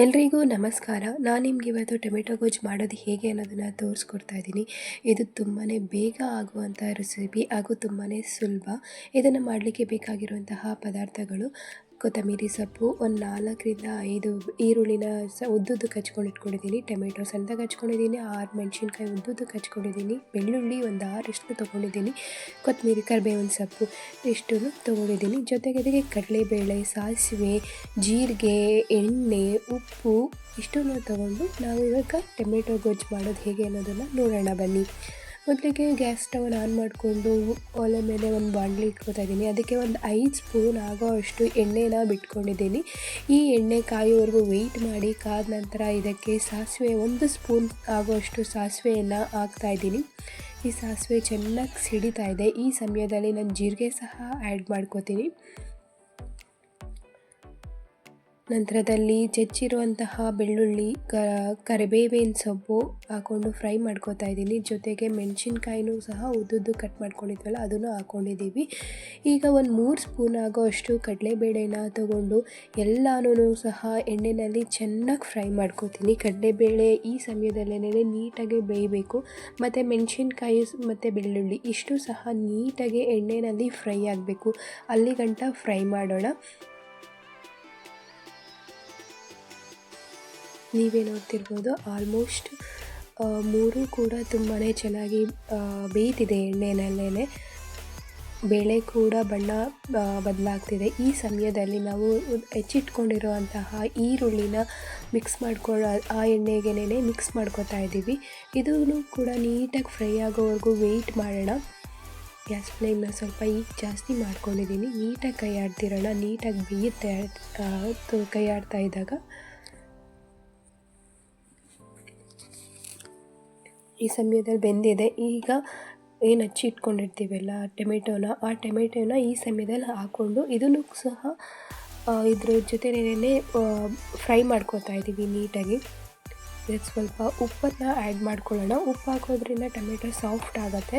ಎಲ್ರಿಗೂ ನಮಸ್ಕಾರ. ನಾನು ನಿಮ್ಗೆ ಇವತ್ತು ಟೊಮೆಟೊ ಗೊಜ್ಜು ಮಾಡೋದು ಹೇಗೆ ಅನ್ನೋದನ್ನು ತೋರಿಸ್ಕೊಡ್ತಾ ಇದ್ದೀನಿ. ಇದು ತುಂಬಾ ಬೇಗ ಆಗುವಂಥ ರೆಸಿಪಿ ಹಾಗೂ ತುಂಬಾ ಸುಲಭ. ಇದನ್ನು ಮಾಡಲಿಕ್ಕೆ ಬೇಕಾಗಿರುವಂತಹ ಪದಾರ್ಥಗಳು ಕೊತ್ತಂಬರಿ ಸೊಪ್ಪು, ಒಂದು ನಾಲ್ಕರಿಂದ ಐದು ಈರುಳ್ಳಿನ ಸ ಉದ್ದುದ್ದು ಕಚ್ಕೊಂಡು ಇಟ್ಕೊಂಡಿದ್ದೀನಿ. ಟೊಮೆಟೊ ಸಣ್ಣದಾಗಿ ಹಚ್ಕೊಂಡಿದ್ದೀನಿ, ಆರು ಮೆಣಸಿನ್ಕಾಯಿ ಉದ್ದುದ್ದು ಕಚ್ಕೊಂಡಿದ್ದೀನಿ, ಬೆಳ್ಳುಳ್ಳಿ ಒಂದು ಆರಷ್ಟು ತೊಗೊಂಡಿದ್ದೀನಿ, ಕೊತ್ತಂಬರಿ ಕರಿಬೇವಿನ ಸೊಪ್ಪು ಇಷ್ಟು ತೊಗೊಂಡಿದ್ದೀನಿ. ಜೊತೆಗೆ ಕಡಲೆಬೇಳೆ, ಸಾಸಿವೆ, ಜೀರಿಗೆ, ಎಣ್ಣೆ, ಉಪ್ಪು ಇಷ್ಟನ್ನು ತೊಗೊಂಡು ನಾವು ಇವಾಗ ಟೊಮೆಟೊ ಗೊಜ್ಜು ಮಾಡೋದು ಹೇಗೆ ಅನ್ನೋದನ್ನು ನೋಡೋಣ ಬನ್ನಿ. ಮೊದಲಿಗೆ ಗ್ಯಾಸ್ ಸ್ಟವನ್ನು ಆನ್ ಮಾಡಿಕೊಂಡು ಒಲೆ ಮೇಲೆ ಒಂದು ಬಾಂಡ್ಲಿ ಇಟ್ಕೊತಾ ಇದ್ದೀನಿ. ಅದಕ್ಕೆ ಒಂದು ಐದು ಸ್ಪೂನ್ ಆಗೋ ಅಷ್ಟು ಎಣ್ಣೆನ ಬಿಟ್ಕೊಂಡಿದ್ದೀನಿ. ಈ ಎಣ್ಣೆ ಕಾಯೋವರೆಗೂ ವೆಯ್ಟ್ ಮಾಡಿ ಕಾದ ನಂತರ ಇದಕ್ಕೆ ಸಾಸಿವೆ, ಒಂದು ಸ್ಪೂನ್ ಆಗೋಷ್ಟು ಸಾಸಿವೆಯನ್ನು ಹಾಕ್ತಾಯಿದ್ದೀನಿ ಈ ಸಾಸಿವೆ ಚೆನ್ನಾಗಿ ಸಿಡಿತಾ ಇದೆ. ಈ ಸಮಯದಲ್ಲಿ ನಾನು ಜೀರಿಗೆ ಸಹ ಆ್ಯಡ್ ಮಾಡ್ಕೋತೀನಿ. ನಂತರದಲ್ಲಿ ಚೆಚ್ಚಿರುವಂತಹ ಬೆಳ್ಳುಳ್ಳಿ ಕರಿಬೇವಿನ ಸೊಪ್ಪು ಹಾಕ್ಕೊಂಡು ಫ್ರೈ ಮಾಡ್ಕೋತಾ ಇದ್ದೀನಿ. ಜೊತೆಗೆ ಮೆಣಸಿನ್ಕಾಯಿನೂ ಸಹ ಉದ್ದುದ್ದು ಕಟ್ ಮಾಡ್ಕೊಂಡಿದ್ವಲ್ಲ, ಅದನ್ನು ಹಾಕ್ಕೊಂಡಿದ್ದೀವಿ ಈಗ ಒಂದು ಮೂರು ಸ್ಪೂನ್ ಆಗೋ ಅಷ್ಟು ಕಡಲೆಬೇಳೆನ ತಗೊಂಡು ಎಲ್ಲನೂ ಸಹ ಎಣ್ಣೆಯಲ್ಲಿ ಚೆನ್ನಾಗಿ ಫ್ರೈ ಮಾಡ್ಕೋತೀನಿ. ಕಡಲೆಬೇಳೆ ಈ ಸಮಯದಲ್ಲೇ ನೀಟಾಗಿ ಬೇಯಬೇಕು. ಮತ್ತು ಮೆಣಸಿನ್ಕಾಯಿ ಮತ್ತು ಬೆಳ್ಳುಳ್ಳಿ ಇಷ್ಟು ಸಹ ನೀಟಾಗಿ ಎಣ್ಣೆಯಲ್ಲಿ ಫ್ರೈ ಆಗಬೇಕು. ಅಲ್ಲಿಗಂಟ ಫ್ರೈ ಮಾಡೋಣ. ನೀವೇ ನೋಡ್ತಿರ್ಬೋದು. ಆಲ್ಮೋಸ್ಟ್ ಮೂರೂ ಕೂಡ ತುಂಬಾ ಚೆನ್ನಾಗಿ ಬೇಯ್ತಿದೆ ಎಣ್ಣೆನಲ್ಲೇ ಬೇಳೆ ಕೂಡ ಬಣ್ಣ ಬದಲಾಗ್ತಿದೆ. ಈ ಸಮಯದಲ್ಲಿ ನಾವು ಹೆಚ್ಚಿಟ್ಕೊಂಡಿರುವಂತಹ ಈರುಳ್ಳಿನ ಮಿಕ್ಸ್ ಮಾಡ್ಕೊಳ್ಳೋ ಆ ಎಣ್ಣೆಗೆನೇ ಮಿಕ್ಸ್ ಮಾಡ್ಕೊತಾ ಇದ್ದೀವಿ. ಇದೂ ಕೂಡ ನೀಟಾಗಿ ಫ್ರೈ ಆಗೋವರೆಗೂ ವೆಯ್ಟ್ ಮಾಡೋಣ. ಗ್ಯಾಸ್ ಫ್ಲೇಮ್ನ ಸ್ವಲ್ಪ ಈಗ ಜಾಸ್ತಿ ಮಾಡ್ಕೊಂಡಿದ್ದೀನಿ. ನೀಟಾಗಿ ಕೈ ಆಡ್ತಿರೋಣ ನೀಟಾಗಿ ಬೇಯುತ್ತೆ ಕೈ ಆಡ್ತಾ ಇದ್ದಾಗ. ಈ ಸಮಯದಲ್ಲಿ ಬೆಂದಿದೆ. ಈಗ ಏನು ಹಚ್ಚಿ ಇಟ್ಕೊಂಡಿರ್ತೀವಲ್ಲ ಟೊಮೆಟೋನ, ಆ ಟೊಮೆಟೋನ ಈ ಸಮಯದಲ್ಲಿ ಹಾಕ್ಕೊಂಡು ಇದನ್ನು ಸಹ ಇದ್ರ ಜೊತೆನೇ ಫ್ರೈ ಮಾಡ್ಕೊತಾ ಇದ್ದೀವಿ ನೀಟಾಗಿ. ಇದಕ್ಕೆ ಸ್ವಲ್ಪ ಉಪ್ಪನ್ನು ಆ್ಯಡ್ ಮಾಡ್ಕೊಳ್ಳೋಣ. ಉಪ್ಪು ಹಾಕೋದ್ರಿಂದ ಟೊಮೆಟೊ ಸಾಫ್ಟ್ ಆಗುತ್ತೆ.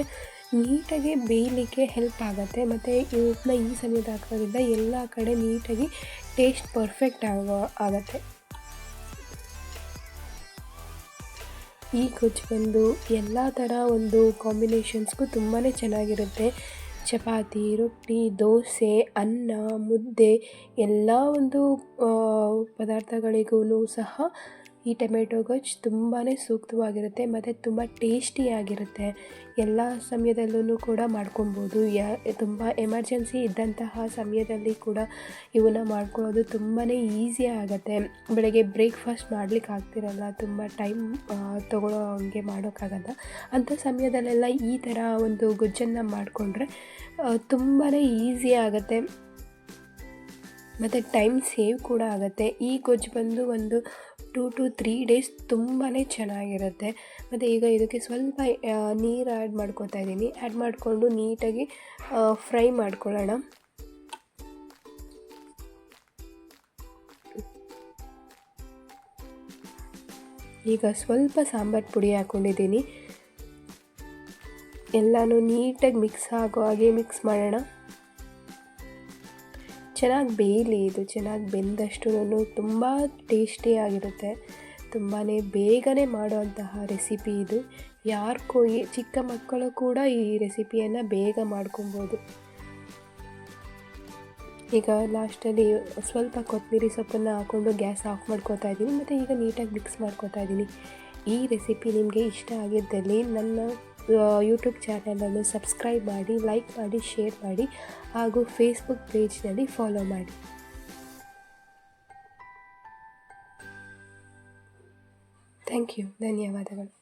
ನೀಟಾಗಿ ಬೇಯಲಿಕ್ಕೆ ಹೆಲ್ಪ್ ಆಗುತ್ತೆ. ಮತ್ತು ಉಪ್ಪನ್ನ ಈ ಸಮಯದ ಹಾಕೋದ್ರಿಂದ ಎಲ್ಲ ಕಡೆ ನೀಟಾಗಿ ಟೇಸ್ಟ್ ಪರ್ಫೆಕ್ಟ್ ಆಗೋ, ಆಗುತ್ತೆ. ಈ ಗೊಜ್ಜು ಬಂದು ಎಲ್ಲ ಥರ ಒಂದು ಕಾಂಬಿನೇಷನ್ಸ್ಗೂ ತುಂಬಾ ಚೆನ್ನಾಗಿರುತ್ತೆ. ಚಪಾತಿ, ರೊಟ್ಟಿ, ದೋಸೆ, ಅನ್ನ, ಮುದ್ದೆ, ಎಲ್ಲ ಒಂದು ಪದಾರ್ಥಗಳಿಗೂ ಸಹ ಈ ಟೊಮೆಟೊ ಗೊಜ್ಜು ತುಂಬಾ ಸೂಕ್ತವಾಗಿರುತ್ತೆ ಮತ್ತು ತುಂಬ ಟೇಸ್ಟಿಯಾಗಿರುತ್ತೆ. ಎಲ್ಲ ಸಮಯದಲ್ಲೂ ಕೂಡ ಮಾಡ್ಕೊಬೋದು ಯಾ, ತುಂಬ ಎಮರ್ಜೆನ್ಸಿ ಇದ್ದಂತಹ ಸಮಯದಲ್ಲಿ ಕೂಡ ಇವನ್ನ ಮಾಡ್ಕೊಳ್ಳೋದು ತುಂಬಾ ಈಸಿ ಆಗುತ್ತೆ. ಬೆಳಗ್ಗೆ ಬ್ರೇಕ್ಫಾಸ್ಟ್ ಮಾಡ್ಲಿಕ್ಕೆ ಆಗ್ತಿರಲ್ಲ, ತುಂಬ ಟೈಮ್ ತೊಗೊಳ್ಳೋ ಹಂಗೆ ಮಾಡೋಕ್ಕಾಗಲ್ಲ. ಅಂಥ ಸಮಯದಲ್ಲೆಲ್ಲ ಈ ಥರ ಒಂದು ಗೊಜ್ಜನ್ನು ಮಾಡಿಕೊಂಡ್ರೆ ತುಂಬಾ ಈಸಿ ಆಗುತ್ತೆ. ಮತ್ತು ಟೈಮ್ ಸೇವ್ ಕೂಡ ಆಗುತ್ತೆ. ಈ ಗೊಜ್ಜು ಬಂದು ಒಂದು ಟೂ ಟು ತ್ರೀ ಡೇಸ್ ತುಂಬಾ ಚೆನ್ನಾಗಿರುತ್ತೆ. ಮತ್ತು ಈಗ ಇದಕ್ಕೆ ಸ್ವಲ್ಪ ನೀರು ಆ್ಯಡ್ ಮಾಡ್ಕೋತಾ ಇದ್ದೀನಿ. ಆ್ಯಡ್ ಮಾಡಿಕೊಂಡು ನೀಟಾಗಿ ಫ್ರೈ ಮಾಡ್ಕೊಳ್ಳೋಣ. ಈಗ ಸ್ವಲ್ಪ ಸಾಂಬಾರು ಪುಡಿ ಹಾಕ್ಕೊಂಡಿದ್ದೀನಿ ಎಲ್ಲನೂ ನೀಟಾಗಿ ಮಿಕ್ಸ್ ಆಗೋ ಹಾಗೆ ಮಿಕ್ಸ್ ಮಾಡೋಣ. ಚೆನ್ನಾಗಿ ಬೇಯಲಿ, ಇದು ಚೆನ್ನಾಗಿ ಬೆಂದಷ್ಟು ತುಂಬ ಟೇಸ್ಟಿಯಾಗಿರುತ್ತೆ ತುಂಬಾ ಬೇಗನೆ ಮಾಡುವಂತಹ ರೆಸಿಪಿ ಇದು. ಯಾರಿಗೂ ಚಿಕ್ಕ ಮಕ್ಕಳು ಕೂಡ ಈ ರೆಸಿಪಿಯನ್ನು ಬೇಗ ಮಾಡ್ಕೊಬೋದು. ಈಗ ಲಾಸ್ಟಲ್ಲಿ ಸ್ವಲ್ಪ ಕೊತ್ತಂಬರಿ ಸೊಪ್ಪನ್ನು ಹಾಕ್ಕೊಂಡು ಗ್ಯಾಸ್ ಆಫ್ ಮಾಡ್ಕೋತಾ ಇದ್ದೀನಿ. ಮತ್ತು ಈಗ ನೀಟಾಗಿ ಮಿಕ್ಸ್ ಮಾಡ್ಕೋತಾ ಇದ್ದೀನಿ. ಈ ರೆಸಿಪಿ ನಿಮಗೆ ಇಷ್ಟ ಆಗಿದ್ದಲ್ಲಿ ನನ್ನ ಯೂಟ್ಯೂಬ್ ಚಾನಲನ್ನು ಸಬ್ಸ್ಕ್ರೈಬ್ ಮಾಡಿ ಲೈಕ್ ಮಾಡಿ ಶೇರ್ ಮಾಡಿ, ಹಾಗೂ ಫೇಸ್ಬುಕ್ ಪೇಜ್ನಲ್ಲಿ ಫಾಲೋ ಮಾಡಿ. ಥ್ಯಾಂಕ್ ಯು ಧನ್ಯವಾದಗಳು.